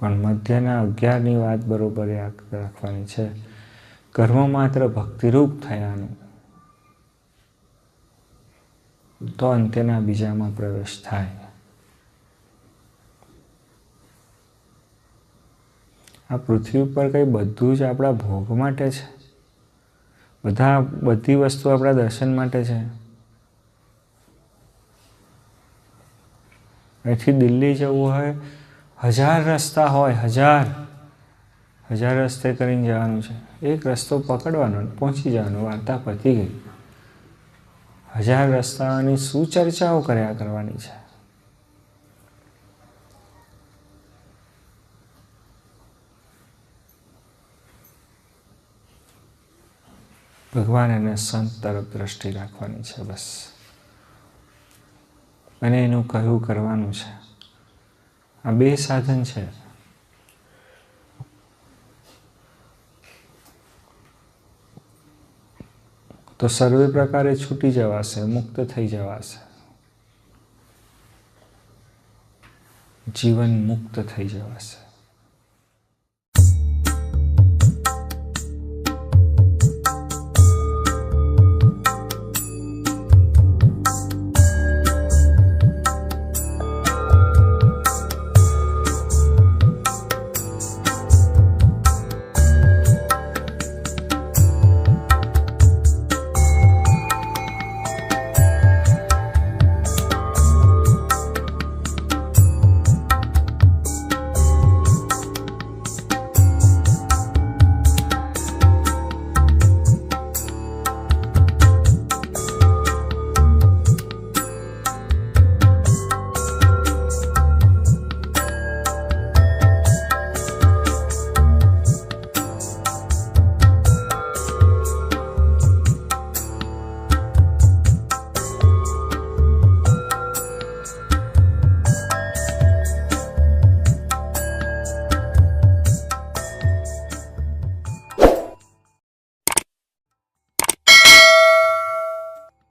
પણ મધ્યના અગિયારની વાત બરાબર યાદ રાખવાની છે. કર્મ માત્ર ભક્તિરૂપ થયાનું. તો અંત્યના બીજામાં પ્રવેશ થાય. આ પૃથ્વી ઉપર કંઈ બધું જ આપણા ભોગ માટે છે? બધા બધી વસ્તુ આપણા દર્શન માટે છે? અહીંથી દિલ્હી જવું હોય હજાર રસ્તા હોય, હજાર. હજાર રસ્તે કરીને જવાનું છે. એક રસ્તો પકડવાનો પહોંચી જવાનું, વાર્તા પતી ગઈ. હજાર રસ્તાઓની શું ચર્ચાઓ કર્યા કરવાની છે? ભગવાન અને સંત તરફ દ્રષ્ટિ રાખવાની છે બસ. અને એનું કહ્યું કરવાનું છે? આ બે સાધન છે. તો સર્વે પ્રકારે છૂટી જવાશે, મુક્ત થઈ જવાશે. જીવન મુક્ત થઈ જવાશે.